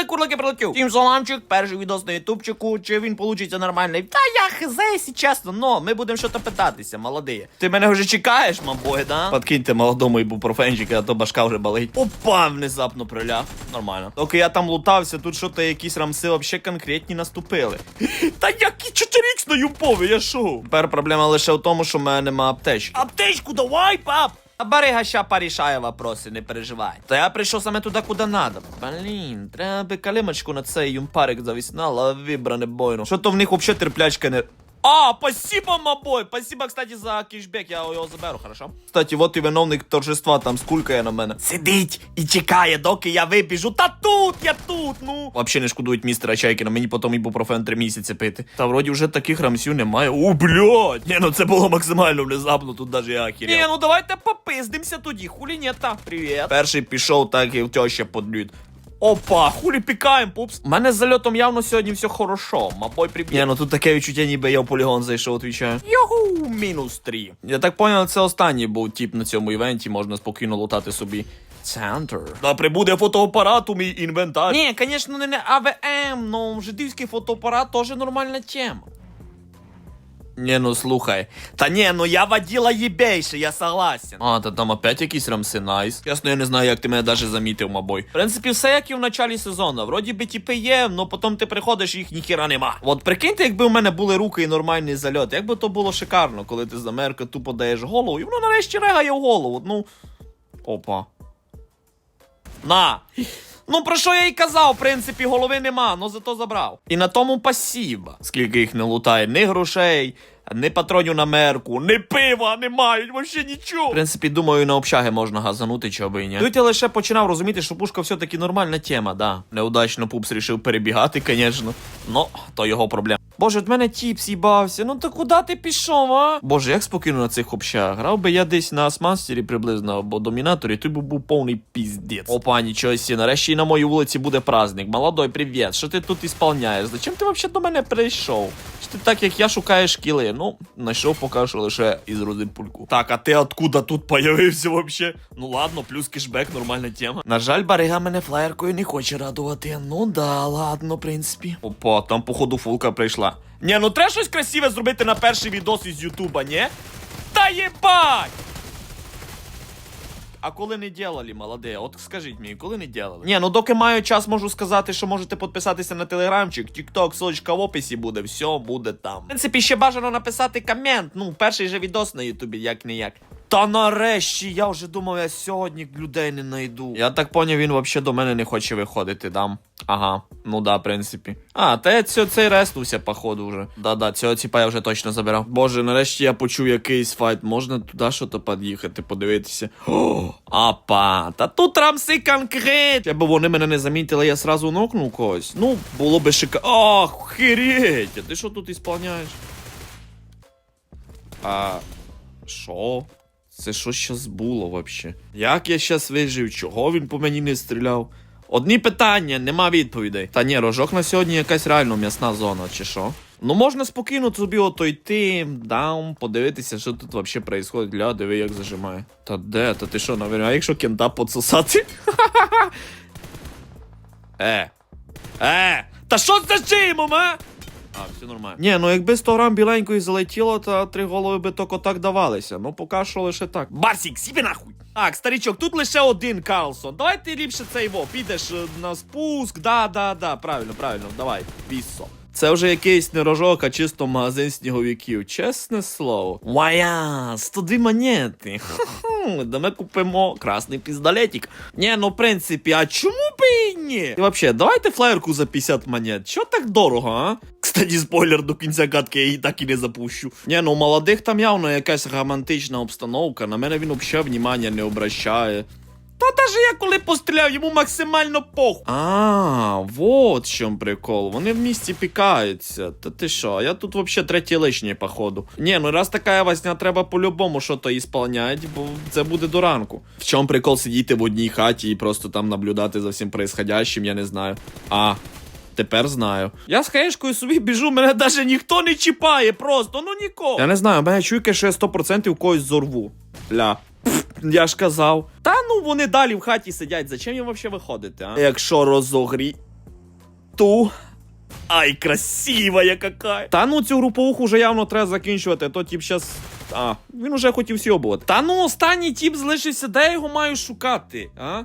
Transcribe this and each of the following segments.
полетіли, курлики прилетів. Тім саламчик, перший відос на ютубчику, чи він получиться нормальний. Та я хз, якщо чесно, но ми будемо щось питатися, молодий. Ти мене вже чекаєш, мабой, да? Подкиньте молодому ібупрофенчика, а то башка вже болить. Опа, внезапно приляг. Нормально. Доки я там лутався, тут що то якісь рамси вообще конкретні наступили. Та які 4х на юпові, я шо? Тепер проблема лише в тому, що в мене нема аптечки. Аптечку давай, пап! А Барига ща порішає вопроси, не переживай. Та я прийшов саме туди, куди надо. Блін, треба би калимочку на цей юмпарик завісна, але вибране бойно. Що то в них взагалі терплячка не. А, спасибо, мабой! Спасибо, кстати, за кішбек, я його заберу, хорошо? Кстати, вот і виновник торжества там скулькає на мене. Сидить і чекає, доки я вибіжу. Та тут, я тут, ну. Вообще не шкодують містера Чайкіна, мені потім ібупрофен три місяці пити. Та вроді вже таких рамсів немає. О, блядь! Ні, ну це було максимально внезапно, тут даже я охерел. Ні, ну давайте попиздимся тоді, хулі ні та. Привіт. Перший пішов, так і теща подлюд. Опа, хулі пікаєм, пупс. У мене з зальотом явно сьогодні все хорошо. Мабой привіт. Ні, ну тут таке відчуття, ніби я в полігон зайшов, отвічаю. Йоху, мінус три. Я так поняв, це останній був тип на цьому івенті, можна спокійно лутати собі. Центр. Да прибуде фотоапарат у мій інвентар. Ні, звісно, не, не АВМ, но жидівський фотоапарат теж нормальна тема. Не, ну слухай. Та ні, ну я водила єбейше, я согласен. А, та там опять якісь рамси, найс. Ясно, я не знаю, як ти мене даже замітив, мабой. В принципі, все як і в началі сезону. Вроді би типи є, но потім ти приходиш, їх ніхіра нема. От прикиньте, якби в мене були руки і нормальний зальот. Як би то було шикарно, коли ти з Америки тупо даєш голову, і воно нарешті регає в голову. Ну. Опа. На. Ну, про що я й казав, в принципі, голови нема, але зато забрав. І на тому пасіба. Скільки їх не лутає, ні грошей, ні патронів на мерку, ні пива не мають, вообще нічого. В принципі, думаю, на общаги можна газанути, чого би і ні. Тут я лише починав розуміти, що пушка все-таки нормальна тема, да. Неудачно пупс рішив перебігати, звісно. Ну, то його проблема. Боже, от мене тіп з'їбався. Ну то куди ти пішов, а? Боже, як спокійно на цих общагах. Грав би я десь на асмастері приблизно або домінаторі, то би був повний піздець. Опа, нічого сі, нарешті і на моїй вулиці буде праздник. Молодой, привіт. Що ти тут ісполняєш? Зачем ти взагалі до мене прийшов? Чи ти так, як я шукаєш кіли? Ну, знайшов поки що лише із пульку. Так, а ти откуда тут появився вообще? Ну ладно, плюс кешбек, нормальна тема. На жаль, барига мене флаєркою не хоче радувати. Ну да, ладно, в принципі. Опа, там походу фулка прийшла. Ні, ну треба щось красиве зробити на перший відос із Ютуба, ні? Та єбать! А коли не ділали, молоде, от скажіть мені, коли не ділали? Ні, ну доки маю час, можу сказати, що можете підписатися на телеграмчик, тікток, ссылочка в описі буде, все буде там. В принципі, ще бажано написати комент. Ну, перший же відос на Ютубі, як не як. Та нарешті, я вже думав, я сьогодні людей не знайду. Я так поняв, він взагалі до мене не хоче виходити, дам. Ага, ну да, в принципі. А, та я цього, цей реснувся, походу, вже. Да-да, цього ціпа я вже точно забирав. Боже, нарешті я почув якийсь файт. Можна туди що то під'їхати, подивитися. О, апа, та тут рамси конкрет. Якби вони мене не замітили, я сразу нокнув когось. Ну, було би шика. Ах, хереть, а ти що тут ісполняєш? А. Що? Це що щас було вообще? Як я щас вижив? Чого він по мені не стріляв? Одні питання, нема відповідей. Та ні, рожок на сьогодні якась реально м'ясна зона, чи що? Ну можна спокійно собі ото йти, даун, подивитися, що тут вообще происходить. Ля, диви, як зажимає. Та де? Та ти що, навіть, а якщо кента подсосати? Е. Е! Та що з зажимом, а? А, все нормально. Ні, ну якби 100 грам біленької залетіло, то три голови би тільки так давалися. Ну поки що лише так. Барсік, сібі нахуй! Так, старичок, тут лише один Карлсон. Давай ти ліпше цей во, підеш е, на спуск. Да, да, да, правильно, правильно, давай, піссо. Це вже якийсь не рожок, а чисто магазин сніговиків. Чесне слово. Вая, 102 монети. Да ми купимо красний піздолетик. Ні, ну в принципі, а чому би і ні? І вообще, давайте флаєрку за 50 монет. Що так дорого, а? Кстати, спойлер до кінця катки я її так і не запущу. Ні, ну у молодих там явно якась романтична обстановка. На мене він взагалі внимання не обращає. Та даже я коли постріляв, йому максимально похуй. А, вот в чому прикол. Вони в місті пікаються. Та ти що, я тут вообще третій лишній, походу. Ні, ну раз така васня, треба по-любому що то ісполнять, бо це буде до ранку. В чому прикол сидіти в одній хаті і просто там наблюдати за всім происходящим, я не знаю. А. Тепер знаю. Я з хаєшкою собі біжу, мене навіть ніхто не чіпає, просто, ну нікого. Я не знаю, у мене чуйка, що я 100% когось зорву. Ля. Я ж казав. Та ну вони далі в хаті сидять. Зачем їм взагалі виходити, а? Якщо розогрі. ту. Ай, красива какая. Та ну цю груповуху вже явно треба закінчувати, то тіп щас. А, він уже хотів сьобувати. Та ну останній тіп залишився, де я його маю шукати, а?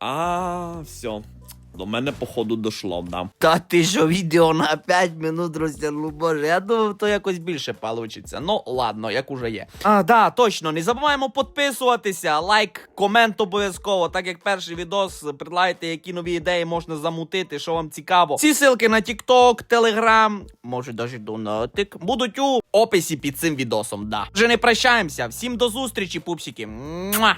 А, все. До мене, походу, дошло, да. Та ти що відео на 5 минут розтягнув, боже, я думав, то якось більше получиться. Ну, ладно, як уже є. А, да, точно, не забуваємо підписуватися, лайк, комент обов'язково, так як перший відос, предлагайте, які нові ідеї можна замутити, що вам цікаво. Всі ссылки на TikTok, Telegram, може навіть донатик, будуть у описі під цим відосом, да. Вже не прощаємося, всім до зустрічі, пупсики. Муа!